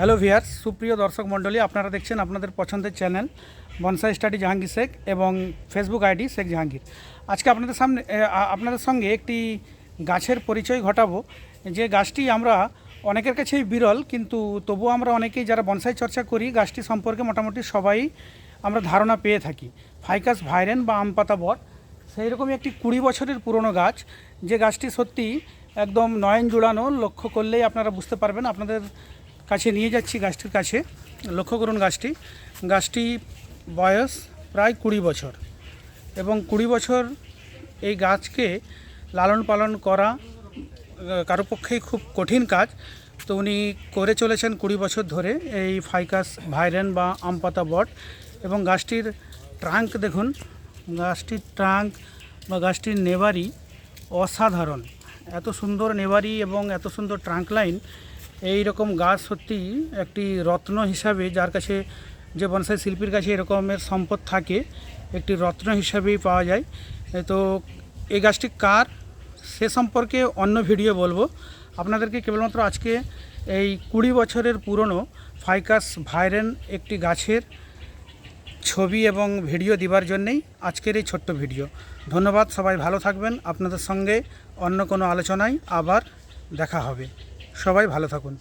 Hello ভিয়ার সুপ্রিয় দর্শক মণ্ডলী, আপনারা দেখছেন আপনাদের পছন্দের channel bonsai study Jahangir Sheikh এবং ফেসবুক আইডি শেখ জাহাঙ্গীর আজকে আপনাদের সামনে আপনাদের সঙ্গে একটি গাছের পরিচয় ঘটাবো। যে গাছটি আমরা অনেকের কাছেই বিরল, কিন্তু তবুও আমরা অনেকেই যারা বনসাই চর্চা করি, গাছটি সম্পর্কে মোটামুটি সবাই আমরা ধারণা পেয়ে থাকি। ফাইকাস ভাইরেন বা আমপাতা বট সেই রকমই একটি কুড়ি বছরের পুরনো গাছ। যে গাছটি সত্যি একদম নয়ন জুড়ানো লক্ষ্য করলেই আপনারা বুঝতে পারবেন, আপনাদের কাছে নিয়ে যাচ্ছি গাছটির কাছে। লক্ষ্য করুন গাছটি। গাছটি বয়স প্রায় কুড়ি বছর এবং কুড়ি বছর এই গাছকে লালন পালন করা কারও পক্ষেই খুব কঠিন কাজ। তো উনি করে চলেছেন কুড়ি বছর ধরে এই ফাইকাস ভাইরেন বা আমপাতা বট এবং গাছটির ট্রাঙ্ক দেখুন, গাছটির ট্রাঙ্ক বা গাছটির নেবারি অসাধারণ। এত সুন্দর নেবারি এবং এত সুন্দর ট্রাঙ্ক লাইন এই রকম গাছ সত্যি একটি রত্ন হিসাবে যার কাছে যে বনসাই শিল্পীর কাছে এরকমের সম্পদ থাকে, একটি রত্ন হিসাবেই পাওয়া যায়। তো এই গাছটি কার? সে সম্পর্কে অন্য ভিডিও বলব। আপনাদেরকে কেবলমাত্র আজকে এই কুড়ি বছরের পুরনো ফাইকাস ভাইরেন একটি গাছের ছবি এবং ভিডিও দিবার জন্যেই আজকের এই ছোট্ট ভিডিও। ধন্যবাদ, সবাই ভালো থাকবেন। আপনাদের সঙ্গে অন্য কোনো আলোচনায় আবার দেখা হবে। সবাই ভালো থাকুন।